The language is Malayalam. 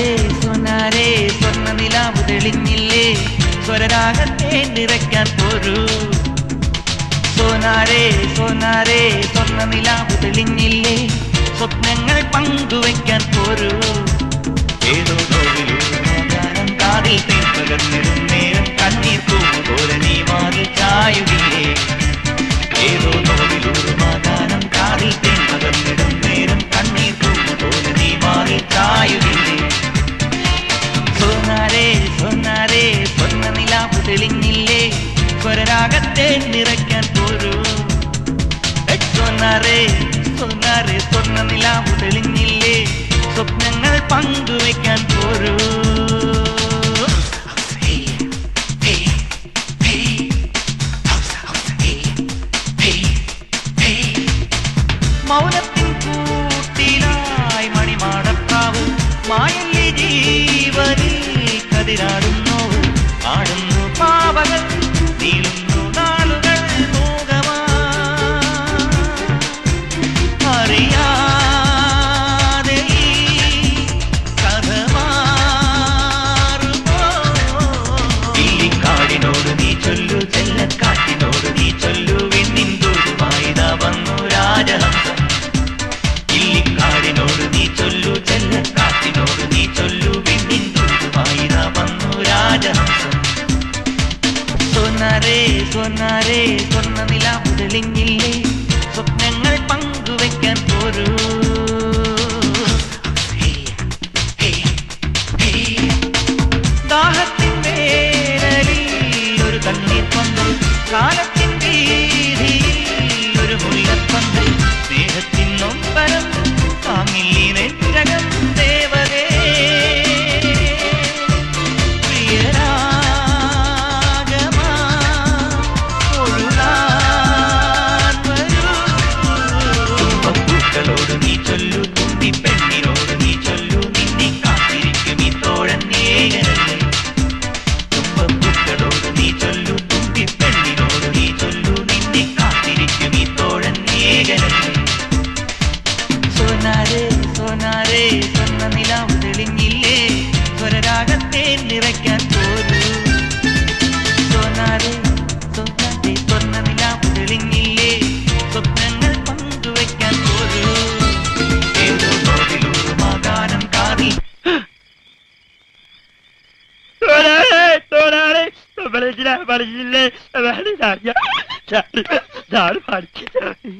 സോനാരേ സോനാരേ സ്വർണ നിലാവ് തെളിഞ്ഞില്ലേ സ്വരരാഗത്തെ നിറയ്ക്കാൻ പോരൂ സോനാരേ സോനാരേ സ്വർണ നിലാവ് തെളിഞ്ഞില്ലേ സ്വപ്നങ്ങൾ പങ്കുവയ്ക്കാൻ പോരൂ ഏതോ കാതിൽ തേൻ അകത്തെ നിറയ്ക്കാൻ പോരും സൊന്നാറേ സ്വർണ നിലാവ് തെളിഞ്ഞില്ലേ സ്വപ്നങ്ങൾ പങ്കുവെക്കാൻ പോരൂ മൗനത്തിൻ കൂട്ടിലായി മണിമാടത്താവ് മായല്ലേ ജീവനിൽ കതിരാടും সোনারে മനസ്സിലായി മനസ്സിലെ സാരി സാരി സാരി